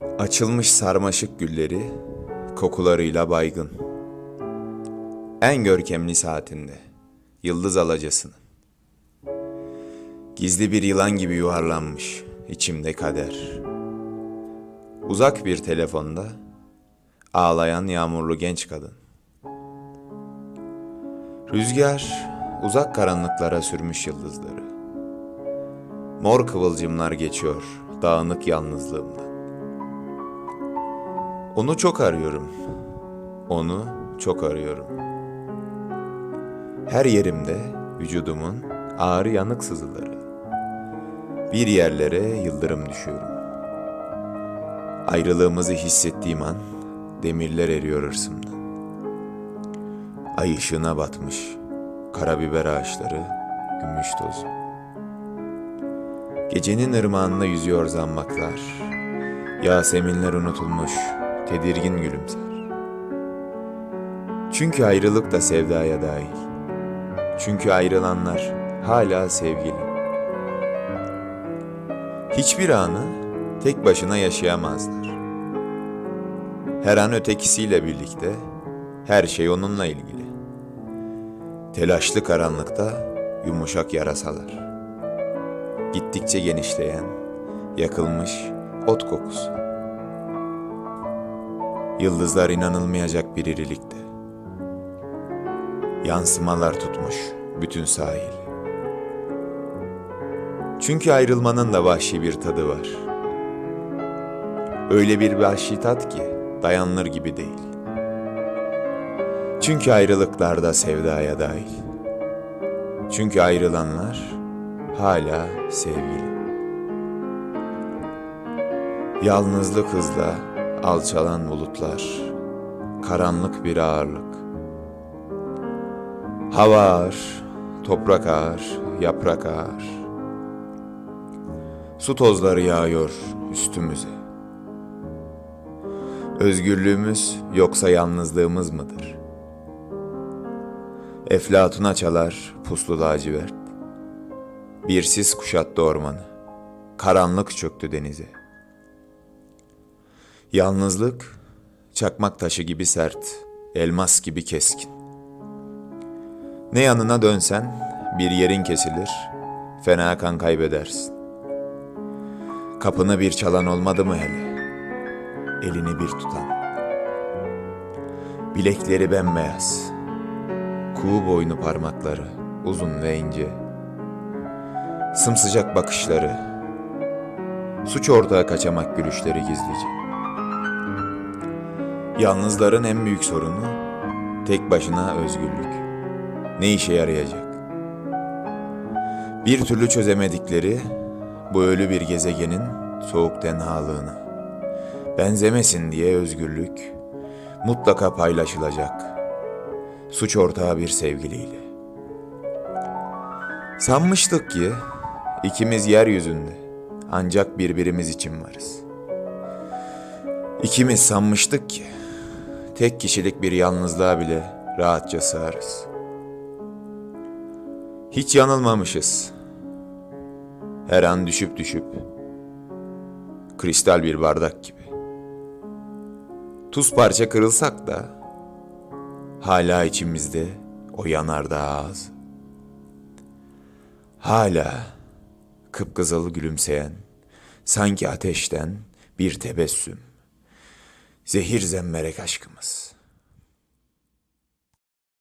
Açılmış sarmaşık gülleri kokularıyla baygın. En görkemli saatinde yıldız alacasının. Gizli bir yılan gibi yuvarlanmış içimde kader. Uzak bir telefonda ağlayan yağmurlu genç kadın. Rüzgar uzak karanlıklara sürmüş yıldızları. Mor kıvılcımlar geçiyor dağınık yalnızlığımdan. Onu çok arıyorum. Onu çok arıyorum. Her yerimde vücudumun ağrı yanık sızıları. Bir yerlere yıldırım düşüyorum. Ayrılığımızı hissettiğim an demirler eriyor hırsımdan. Ay ışığına batmış karabiber ağaçları, gümüş tozu. Gecenin ırmağında yüzüyor zambaklar. Yaseminler unutulmuş, tedirgin gülümser. Çünkü ayrılık da sevdaya dahil. Çünkü ayrılanlar hala sevgili. Hiçbir anı tek başına yaşayamazlar. Her an ötekisiyle birlikte, her şey onunla ilgili. Telaşlı karanlıkta yumuşak yarasalar. Gittikçe genişleyen, yakılmış ot kokusu. Yıldızlar inanılmayacak bir irilikte. Yansımalar tutmuş bütün sahil. Çünkü ayrılmanın da vahşi bir tadı var. Öyle bir vahşi tat ki dayanılır gibi değil. Çünkü ayrılıklarda sevdaya dahil. Çünkü ayrılanlar hala sevgili. Yalnızlık hızla alçalan bulutlar, karanlık bir ağırlık. Hava ağır, toprak ağır, yaprak ağır. Su tozları yağıyor üstümüze. Özgürlüğümüz yoksa yalnızlığımız mıdır? Eflatuna çalar puslu lacivert. Bir sis kuşattı ormanı. Karanlık çöktü denize. Yalnızlık çakmak taşı gibi sert, elmas gibi keskin. Ne yanına dönsen bir yerin kesilir, fena kan kaybedersin. Kapını bir çalan olmadı mı hele? Elini bir tutan. Bilekleri bembeyaz. Kuğu boynu parmakları, uzun ve ince. Sımsıcak bakışları. Suç ortağı kaçamak gülüşleri gizlice. Yalnızların en büyük sorunu tek başına özgürlük. Ne işe yarayacak? Bir türlü çözemedikleri bu ölü bir gezegenin soğuk tenhalığını. Benzemesin diye özgürlük mutlaka paylaşılacak. Suç ortağı bir sevgiliyle. Sanmıştık ki ikimiz yeryüzünde ancak birbirimiz için varız. İkimiz sanmıştık ki tek kişilik bir yalnızlığa bile rahatça sığarız. Hiç yanılmamışız. Her an düşüp düşüp kristal bir bardak gibi. Tuz parça kırılsak da hala içimizde o yanardağ ağız. Hala kıpkızıl gülümseyen sanki ateşten bir tebessüm. Zehir zemberek aşkımız.